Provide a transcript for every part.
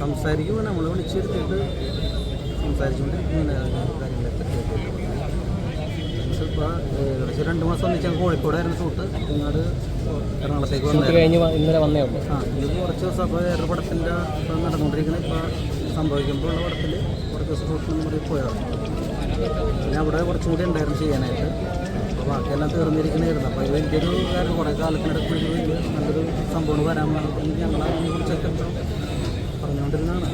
സംസാരിക്കുമ്പോൾ നമ്മൾ വിളിച്ചെടുത്തിട്ട് സംസാരിച്ചുകൊണ്ടിരിക്കുന്ന കാര്യങ്ങളൊക്കെ ഇപ്പോൾ ഏകദേശം രണ്ട് മാസം ഒന്നിച്ച് ഞങ്ങൾ കോഴിക്കോടായിരുന്നു ഷൂട്ട്. ഇങ്ങോട്ട് എറണാകുളത്തേക്ക് വന്നു കഴിഞ്ഞ് ഇന്നലെ വന്നേ ഉള്ളൂ. ആ ഇത് കുറച്ച് ദിവസം അപ്പോൾ വേറൊരു പടത്തിന്റെ ഇപ്പം നടന്നുകൊണ്ടിരിക്കുന്ന ഇപ്പോൾ സംഭവിക്കുമ്പോൾ ഉള്ള പടത്തിൽ കുറച്ച് ദിവസം ഷൂട്ടിന് പറയും പോയതാണ്. പിന്നെ അവിടെ കുറച്ചും കൂടി ഉണ്ടായിരുന്നു ചെയ്യാനായിട്ട്. അപ്പോൾ ബാക്കിയെല്ലാം തീർന്നിരിക്കുന്നതായിരുന്നു. അപ്പോൾ ഇത് വലിയൊരു കാര്യം കുറേ കാലത്തിനിടയ്ക്ക് നല്ലൊരു സംഭവം വരാൻ ഞങ്ങളെ കുറിച്ചൊക്കെ പറഞ്ഞുകൊണ്ടിരുന്നതാണ്.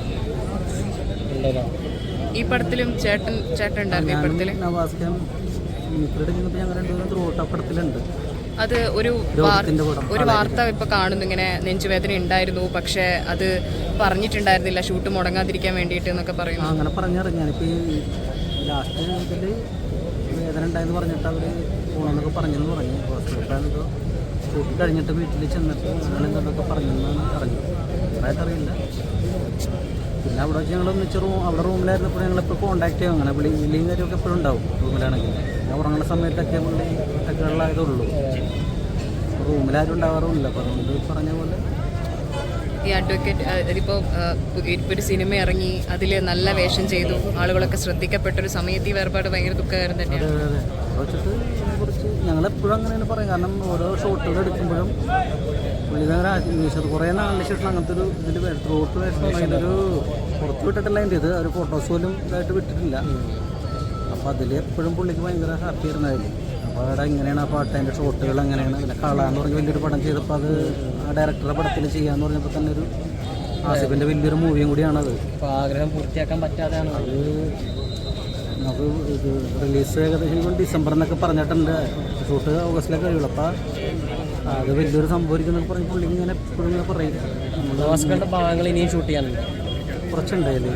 ഈ പടത്തിലും ചേട്ടൻ ചേട്ടൻ ഉണ്ടായിരുന്നു ഈ പടത്തിൽ? നവാസ്ക്കാൻ മിത്രയുടെ ചെന്നപ്പോൾ ഞങ്ങൾ രണ്ടുപേരും ത്രൂട്ട് അത് ഒരു ഒരു വാർത്ത ഇപ്പൊ കാണുന്നു ഇങ്ങനെ നെഞ്ചുവേദന ഉണ്ടായിരുന്നു പക്ഷെ അത് പറഞ്ഞിട്ടുണ്ടായിരുന്നില്ല ഷൂട്ട് മുടങ്ങാതിരിക്കാൻ വേണ്ടിയിട്ട് എന്നൊക്കെ പറയുന്നു. അങ്ങനെ പറഞ്ഞിറങ്ങി. ഞാനിപ്പോൾ ഈ ലാസ്റ്റ് വേദന ഉണ്ടായെന്ന് പറഞ്ഞിട്ട് അവർ പോകണമെന്നൊക്കെ പറഞ്ഞെന്ന് പറഞ്ഞു. ഹോസ്പിറ്റലിലെന്തോ ഷൂട്ട് കഴിഞ്ഞിട്ട് വീട്ടിൽ ചെന്നിട്ട് അങ്ങനെ എന്തൊക്കെ പറഞ്ഞെന്നാണ് പറഞ്ഞു അറിയില്ല. പിന്നെ അവിടെ വെച്ച് ഞങ്ങൾ ഒന്നിച്ച് റൂം അവിടെ റൂമിലായിരുന്നപ്പോൾ ഞങ്ങളിപ്പോൾ കോൺടാക്ട് ചെയ്യും. അങ്ങനെ വിളി വിളിയും കാര്യമൊക്കെ എപ്പോഴും ഉണ്ടാവും റൂമിലാണെങ്കിൽ. ഞാൻ ഉറങ്ങുന്ന സമയത്തൊക്കെ പുള്ളി ഒറ്റക്കുള്ളതായതുള്ളൂ റൂമിലാരും ഉണ്ടാവാറുമില്ല. അപ്പോൾ അതുകൊണ്ട് പറഞ്ഞ പോലെ ഈ അഡ്വക്കേറ്റ് ഇതിപ്പോ ഇപ്പോൾ ഒരു സിനിമ ഇറങ്ങി അതിൽ നല്ല വേഷം ചെയ്തു. ആളുകളൊക്കെ ശ്രദ്ധിക്കപ്പെട്ട ഒരു സമയത്ത് ഈ വേർപാട് ഭയങ്കര ദുഃഖകരം തന്നെയാണ് ഇതിനെക്കുറിച്ച് ഞങ്ങളെപ്പോഴും അങ്ങനെയാണ് പറയും. കാരണം ഓരോ ഷോട്ടുകൾ എടുക്കുമ്പോഴും പുള്ളിക്കാരൻ അന്വേഷിച്ചത് കുറേ നാളിന് ശേഷം അങ്ങനത്തെ ഒരു ഇതിൽ ത്രോട്ട് വേഷം അതിന്റെ ഒരു പുറത്ത് വിട്ടിട്ടില്ല അതിന്റെ ഇത്. ഒരു ഫോട്ടോസ് പോലും ഇതായിട്ട് വിട്ടിട്ടില്ല. അപ്പോൾ അതിൽ എപ്പോഴും പുള്ളിക്ക് ഭയങ്കര ഹാപ്പി ആയിരുന്നു അപ്പോൾ അവിടെ എങ്ങനെയാണ് ആ പാട്ട് അതിന്റെ ഷോട്ടുകൾ എങ്ങനെയാണ്? പിന്നെ കള എന്ന് പറഞ്ഞ വലിയൊരു പടം ചെയ്തപ്പോൾ അത് ആ ഡയറക്ടറുടെ പടത്തിൽ ചെയ്യാന്ന് പറഞ്ഞപ്പോൾ തന്നെ ഒരു ആസിഫിന്റെ വലിയൊരു മൂവിയും കൂടിയാണത്. ആഗ്രഹം പൂർത്തിയാക്കാൻ പറ്റാതെയാണ്. അത് നമുക്ക് ഇത് റിലീസ് ഏകദേശം ഡിസംബർ എന്നൊക്കെ പറഞ്ഞിട്ടുണ്ട്. ഷൂട്ട് ഓഗസ്റ്റിലൊക്കെ കഴിയുള്ളൂ. അപ്പോൾ അത് വലിയൊരു സംഭവിക്കുന്നൊക്കെ പറഞ്ഞ് പുള്ളി ഇങ്ങനെ എപ്പോഴും ഇങ്ങനെ പറയും. നമ്മൾ ഭാഗങ്ങൾ ഇനിയും ഷൂട്ട് ചെയ്യാനുണ്ട്. കുറച്ചുണ്ട് അതിൽ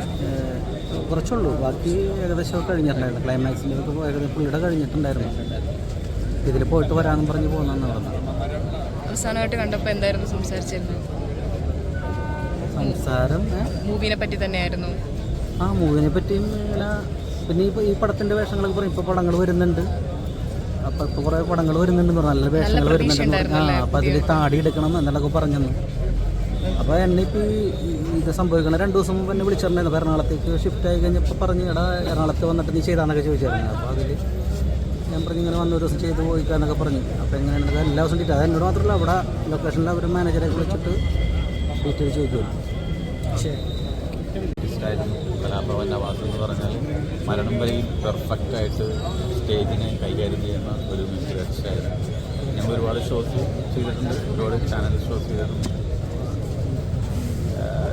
കുറച്ചുള്ളൂ. ബാക്കി ഏകദേശം കഴിഞ്ഞിട്ടുണ്ടായിരുന്നു. ക്ലൈമാക്സിന്റെ ഒക്കെ ഏകദേശം പുള്ളിയുടെ കഴിഞ്ഞിട്ടുണ്ടായിരുന്നു. ഇതിൽ പോയിട്ട് വരാമെന്ന് പറഞ്ഞ് പോകുന്നതാണ് പറഞ്ഞു അവസാനമായിട്ട് കണ്ടപ്പോൾ എന്തായിരുന്നു സംസാരിച്ചിരുന്നത്? സംസാരം? മൂവിനെ പറ്റി തന്നെയായിരുന്നു. ആ മൂവിനെ പറ്റിയും പിന്നെ ഇപ്പോൾ ഈ പടത്തിന്റെ വേഷങ്ങളൊക്കെ പറയും ഇപ്പോൾ പടങ്ങൾ വരുന്നുണ്ട്. അപ്പോൾ ഇപ്പോൾ കുറേ പടങ്ങൾ വരുന്നുണ്ട് പറഞ്ഞു നല്ല വേഷങ്ങൾ വരുന്നുണ്ട്. പറഞ്ഞു ആ അപ്പോൾ അതിൽ താടി എടുക്കണം എന്നുള്ളതൊക്കെ പറഞ്ഞെന്ന്. അപ്പോൾ എന്നെ ഇപ്പോൾ ഇത് സംഭവിക്കണം രണ്ട് ദിവസം മുമ്പ് എന്നെ വിളിച്ചിട്ടുണ്ടായിരുന്നു അപ്പോൾ എറണാകുളത്തേക്ക് ഷിഫ്റ്റ് ആയി കഴിഞ്ഞപ്പോൾ പറഞ്ഞ് എടാ എറണാകുളത്ത് വന്നിട്ട് നീ ചെയ്താന്നൊക്കെ ചോദിച്ചായിരുന്നു അപ്പോൾ അതിൽ ഞാൻ പറഞ്ഞു ഇങ്ങനെ വന്ന ഒരു ദിവസം ചെയ്ത് പോയിക്കാന്നൊക്കെ പറഞ്ഞു. അപ്പോൾ എങ്ങനെയാണ്? എല്ലാ ദിവസം ഡീറ്റെയിൽ അത് എന്നോട് മാത്രമല്ല അവിടെ ലൊക്കേഷനിലെ അവർ മാനേജറെ വിളിച്ചിട്ട് ഡീറ്റെയിൽ ചോദിക്കും ശരി. കലാഭവൻ നവാസ് എന്ന് പറഞ്ഞാൽ മരണം വരെയും പെർഫെക്റ്റ് ആയിട്ട് സ്റ്റേജിനെ കൈകാര്യം ചെയ്യുന്ന ഒരു മിസ്റ്റർ ആർട്ടിസ്റ്റായിരുന്നു ഞങ്ങൾ ഒരുപാട് ഷോസ് ചെയ്തിട്ടുണ്ട്. ഒരുപാട് ചാനൽ ഷോസ് ചെയ്തിട്ടുണ്ട്.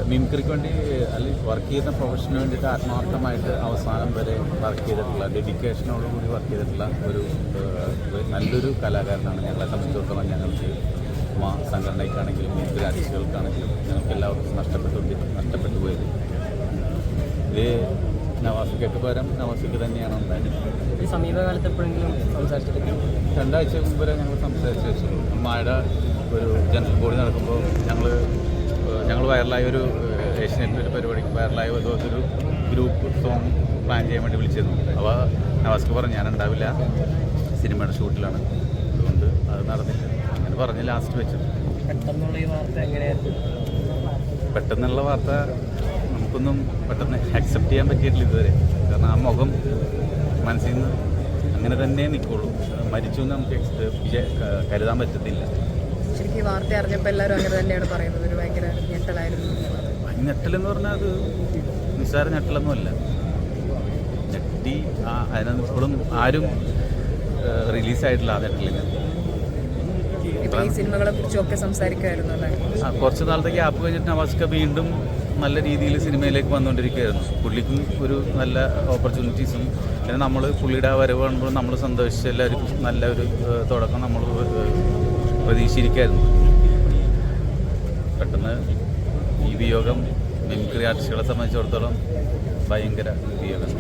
മിമിക്രിക്ക് വേണ്ടി അല്ലെങ്കിൽ വർക്ക് ചെയ്യുന്ന പ്രൊഫഷന് വേണ്ടിയിട്ട് ആത്മാർത്ഥമായിട്ട് അവസാനം വരെ വർക്ക് ചെയ്തിട്ടുള്ള ഡെഡിക്കേഷനോട് കൂടി വർക്ക് ചെയ്തിട്ടുള്ള ഒരു നല്ലൊരു കലാകാരനാണ് ഞങ്ങളെ സംബന്ധിച്ചിടത്തോളം ഞങ്ങൾക്ക് മാ സംഘടനയ്ക്കാണെങ്കിലും മിമിക്രി ആർട്ടിസ്റ്റുകൾക്കാണെങ്കിലും ഞങ്ങൾക്ക് എല്ലാവർക്കും നഷ്ടപ്പെട്ടു നഷ്ടപ്പെട്ടു പോയത്. ഇത് നവാസിക്കൊക്കെ പകരം നവാസിക്ക് തന്നെയാണ് ഉണ്ടായത് സമീപകാലത്ത് എപ്പോഴെങ്കിലും സംസാരിച്ചിട്ടുണ്ട് രണ്ടാഴ്ച മുമ്പ് വരെ ഞങ്ങൾ സംസാരിച്ച് വെച്ചുള്ളൂ മഴ ഒരു ജനറൽ ബോഡി നടക്കുമ്പോൾ ഞങ്ങൾ ഞങ്ങൾ വൈറലായ ഒരു ഏഷ്യനെറ്റിന്റെ ഒരു പരിപാടിക്ക് വൈറലായ ഒരു ഒരു ഗ്രൂപ്പ് സോങ് പ്ലാൻ ചെയ്യാൻ വേണ്ടി വിളിച്ചിരുന്നു. അപ്പോൾ നവാസ്ക്ക് പറഞ്ഞു ഞാൻ ഉണ്ടാവില്ല. സിനിമയുടെ ഷൂട്ടിലാണ്. അതുകൊണ്ട് അത് നടന്നില്ല. അങ്ങനെ പറഞ്ഞ് ലാസ്റ്റ് വെച്ചു. പെട്ടെന്നുള്ള വാർത്ത നമുക്കൊന്നും പെട്ടെന്ന് അക്സെപ്റ്റ് ചെയ്യാൻ പറ്റിയിട്ടില്ല ഇതുവരെ. കാരണം ആ മുഖം മനസ്സിൽ നിന്ന് അങ്ങനെ തന്നെ നിൽക്കുള്ളൂ മരിച്ചു എന്ന് നമുക്ക് കരുതാൻ പറ്റത്തില്ല. ശരിക്കും ഈ വാർത്ത അറിഞ്ഞപ്പോൾ എല്ലാവരും അങ്ങനെ തന്നെയാണ് പറയുന്നത്. ഒരു ഭയങ്കര ഞെട്ടലായിരുന്നു. ഞെട്ടലെന്ന് പറഞ്ഞാൽ അത് നിസ്സാര ഞെട്ടലൊന്നുമല്ല ഞെട്ടി അതിനകത്ത് ഇപ്പോഴും ആരും റിലീസായിട്ടില്ല ആ ഞെട്ടലിന്. സിനിമകളെ കുറിച്ചൊക്കെ സംസാരിക്കുമായിരുന്നു അല്ലേ? കുറച്ച് നാളത്തേക്ക് ആപ്പ് കഴിഞ്ഞിട്ട് നവാസ്ക വീണ്ടും നല്ല രീതിയിൽ സിനിമയിലേക്ക് വന്നുകൊണ്ടിരിക്കുകയായിരുന്നു. പുള്ളിക്കും ഒരു നല്ല ഓപ്പർച്യൂണിറ്റീസും പിന്നെ നമ്മൾ പുള്ളിയുടെ ആ വരവ് കാണുമ്പോൾ നമ്മൾ സന്തോഷിച്ച് എല്ലാവർക്കും നല്ല ഒരു തുടക്കം നമ്മൾ പ്രതീക്ഷിച്ചിരിക്കുകയായിരുന്നു. പെട്ടെന്ന് ഈ വിയോഗം മിമിക്രി ആർട്ടിസ്റ്റുകളെ സംബന്ധിച്ചിടത്തോളം ഭയങ്കര വിയോഗം.